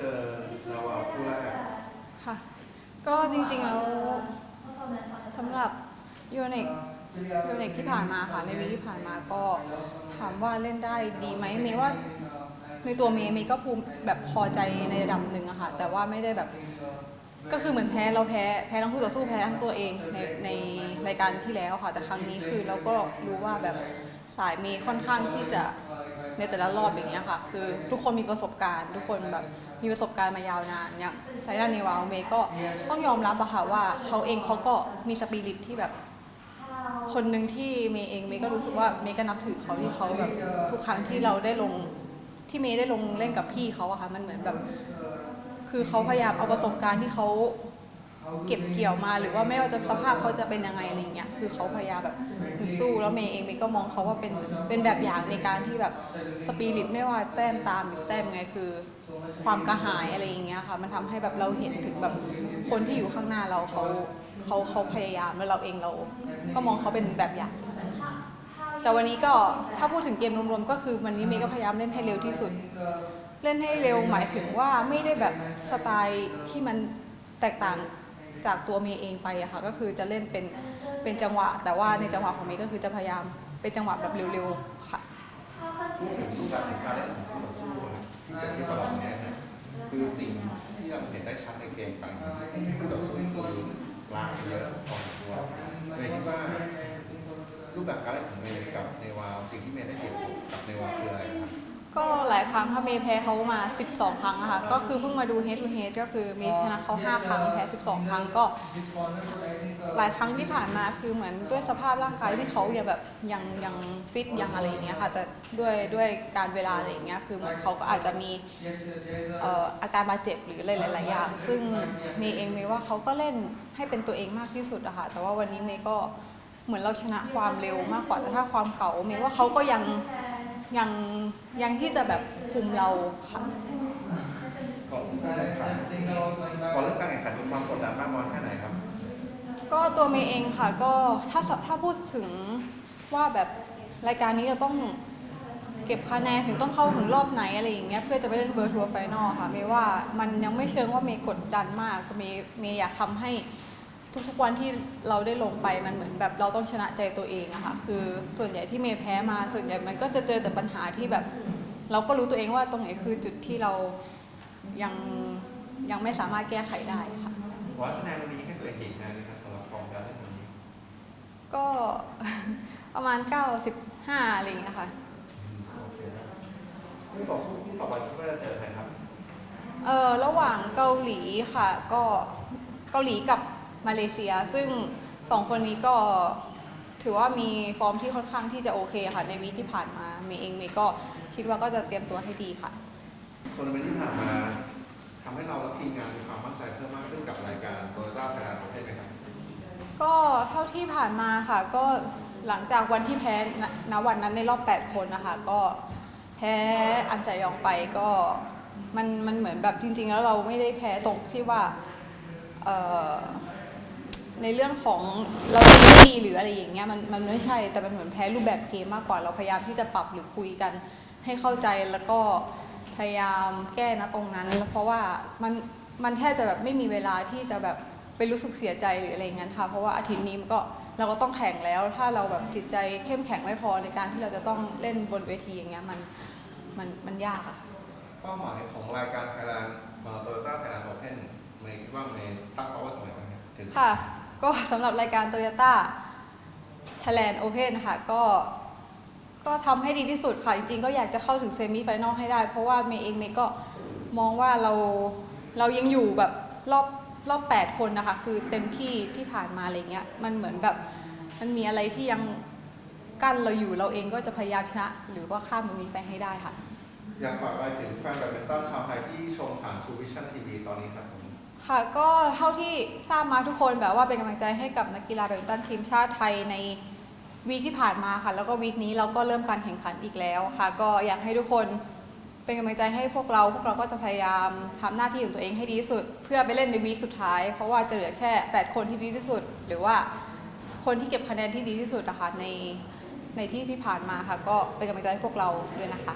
เจอเราเอาคู่แรกค่ะ ก็จริงๆแล้วสำหรับยูเนกยูเนกที่ผ่านมาค่ะในวีที่ผ่านมาก็ถามว่าเล่นได้ดีไหมเมย์ว่าในตัวเมย์เมย์ก็ภูมิแบบพอใจในระดับหนึ่งอะค่ะ แต่ว่าไม่ได้แบบก็คือเหมือนแพ้เราแพ้แพ้ทั้งคู่ต่อสู้แพ้ทั้งตัวเองในในรายการที่แล้วค่ะ แต่ครั้งนี้คือเราก็รู้ว่าแบบสายเมย์ค่อนข้างที่จะ ในแต่ละรอบอย่างเงี้ยค่ะ คือทุกคนมีประสบการณ์ ทุกคนแบบมีประสบการณ์มายาวนานอย่างไซด้าเนวาเมก็ต้องยอมรับอะค่ะว่าเขาเองเขาก็มีสปิริตที่แบบคนหนึ่งที่เมย์เองเมย์ก็รู้สึกว่าเมย์ก็นับถือเขาที่เขาแบบทุกครั้งที่เราได้ลงที่เมย์ได้ลงเล่นกับพี่เขาอะค่ะมันเหมือนแบบ คือเขาพยายามเอาประสบการณ์ที่เขา เก็บเกี่ยวมาหรือว่าไม่ว่าจะสภาพเขาจะเป็นยังไงอะไรเงี้ยคือเขาพยายามแบบสู้แล้วเมย์เองเมย์ก็มองเขาว่าเป็นเป็นแบบอย่างในการที่แบบสปิริตไม่ว่าแต้มตามหรือแต้มไงคือ ความกระหายอะไรอย่างเงี้ยค่ะ มันทำให้แบบเราเห็นถึงแบบคนที่อยู่ข้างหน้าเราเขาเขาเขาพยายามแล้วเราเองเรา ก็มองเขาเป็นแบบอย่าง แต่วันนี้ก็ถ้าพูดถึงเกมรวมๆก็คือวันนี้เมย์ก็พยายามเล่นให้เร็วที่สุด เล่นให้เร็วหมายถึงว่าไม่ได้แบบสไตล์ที่มันแตกต่าง จากตัวเมย์เองไปอะค่ะก็คือจะเล่นเป็นเป็นจังหวะ แต่ว่าในจังหวะของเมย์ก็คือจะพยายามเป็นจังหวะแบบเร็วๆค่ะพูดถึงรูปแบบการเล่นของคู่ต่อสู้อะที่เกิดขึ้นกับเราเนี้ยนะคือสิ่งที่เราเห็นได้ชัดในเกมครั้งนี้คู่ต่อสู้กลางเยอะพอสมควรเลยคิดว่ารูปแบบการเล่นของเมย์กับเนวาสิ่งที่เมย์ได้เปรียบกับเนวาคืออะไรครับก็หายครั้งค่ะเมย์แพ้เขามา 12 ครั้งอะค่ะ ก็คือเพิ่งมาดู head to head ก็คือเมย์ชนะเขา5 ครั้งแพ้ 12 ครั้งก็ หลายครั้งที่ผ่านมาคือเหมือนด้วยสภาพร่างกายที่เขายังแบบยังยังฟิตยังอะไรอย่างเงี้ยค่ะแต่ด้วยด้วยการเวลาอะไรอย่างเงี้ยคือเหมือนเขาก็อาจจะมีเอ่ออาการบาดเจ็บหรืออะไรหลาย ๆ อย่าง ซึ่งเมย์เองเมย์ว่าเขาก็เล่นให้เป็นตัวเองมากที่สุดอะค่ะแต่ว่าวันนี้เมย์ก็เหมือนเราชนะความเร็วมากกว่าแต่ถ้าความเก่าเมย์ว่าเขาก็ยัง ยังยังที่จะแบบคุมเราค่ะก่อนการแข่งขันก่อนเริ่มการแข่งขันมีความกดดันมากน้อยแค่ไหนครับ ก็ตัวเมย์เองค่ะก็ถ้าสถ้าพูดถึงว่าแบบรายการนี้เราต้องเก็บคะแนนถึงต้องเข้าถึงรอบไหนอะไรอย่างเงี้ยเพื่อจะไปเล่นเบอร์ทัวร์ไฟนอลค่ะเมย์ว่ามันยังไม่เชิงว่าเมย์กดดันมากเมย์เมย์อยากทำให้ ทุกๆวันที่เราได้ลงไปมันเหมือนแบบเราต้องชนะใจตัวเองอะค่ะคือส่วนใหญ่ที่เมย์แพ้มาส่วนใหญ่มันก็จะเจอแต่ปัญหาที่แบบ เราก็รู้ตัวเองว่าตรงไหนคือจุดที่เรายังยังไม่สามารถแก้ไขได้ค่ะว่าคะแนนวันนี้ให้ตัวเองกี่คะแนนนะครับสำหรับฟอร์มการเล่นวันนี้ก็ ประมาณ 95อะไรอย่างเงี้ยค่ะโอเคนะคู่ต่อสู้คู่ต่อไปคิดว่าจะเจอใครครับ เออระหว่างเกาหลีค่ะ ก็เกาหลีกับ มาเลเซีย ซึ่งสองคนนี้ก็ถือว่ามีฟอร์มที่ค่อนข้างที่จะโอเคค่ะ ในวีคที่ผ่านมาเมย์เองเมย์ก็คิดว่าก็จะเตรียมตัวให้ดีค่ะทัวร์นาเมนต์ที่ผ่านมาทำให้เราและทีมงานมีความมั่นใจเพิ่มมากขึ้นกับรายการโตโยต้าไทยแลนด์ประเทศไหมครับก็เท่าที่ผ่านมาค่ะ ก็หลังจากวันที่แพ้ณณวันนั้นในรอบ 8 คนนะคะ ก็แพ้อันซยองไปก็มันมันเหมือนแบบจริง ๆ แล้วเราไม่ได้แพ้ตรงที่ว่าเอ่อ ในเรื่องของเราดีไม่ดีหรืออะไรอย่างเงี้ยมันมันไม่ใช่แต่มันเหมือนแพ้รูปแบบเกมมากกว่าเราพยายามที่จะปรับหรือคุยกัน ให้เข้าใจแล้วก็พยายามแก้นะตรงนั้นแล้วเพราะว่ามันมันแทบจะแบบไม่มีเวลาที่จะแบบไปรู้สึกเสียใจหรืออะไรอย่างเงี้ยค่ะเพราะว่าอาทิตย์นี้มันก็เราก็ต้องแข่งแล้ว ถ้าเราแบบจิตใจเข้มแข็งไม่พอในการที่เราจะต้องเล่นบนเวทีอย่างเงี้ยมันมันมันยากอะค่ะเป้าหมายของรายการไทยแลนด์โตโยต้าไทยแลนด์โอเพนเมย์คิดว่าเมย์ตั้งเป้าไว้ตรงไหนบ้างครับถึงค่ะ ก็สำหรับรายการ Toyota Thailand Open ค่ะก็ก็ทำให้ดีที่สุดค่ะ จริงๆ ก็อยากจะเข้าถึงเซมิไฟแนลให้ได้ เพราะว่าเมย์เองเมย์ก็มองว่าเราเรายังอยู่แบบรอบรอบ 8 คนนะคะ คือเต็มที่ที่ผ่านมาอะไรเงี้ยมันเหมือนแบบมันมีอะไรที่ยังกั้นเราอยู่เราเองก็จะพยายามชนะ หรือว่าข้ามตรงนี้ไปให้ได้ค่ะ อยากฝากอะไรถึงแฟนแบดมินตันชาวไทยที่ชมผ่านทูวิชั่นทีวีตอนนี้ครับผม ค่ะก็เท่าที่ทราบมาทุกคนแบบว่าเป็นกำลังใจให้กับนักกีฬาแบดมินตันทีมชาติไทยในวีคที่ผ่านมาค่ะ แล้วก็วีคนี้เราก็เริ่มการแข่งขันอีกแล้วค่ะ ก็อยากให้ทุกคนเป็นกำลังใจให้พวกเราพวกเราก็จะพยายามทำหน้าที่ของตัวเองให้ดีที่สุด เพื่อไปเล่นในวีคสุดท้าย เพราะว่าจะเหลือแค่ 8 คนที่ดีที่สุด หรือว่าคนที่เก็บคะแนนที่ดีที่สุดนะคะในในที่ที่ผ่านมาค่ะ ก็เป็นกำลังใจให้พวกเราด้วยนะคะ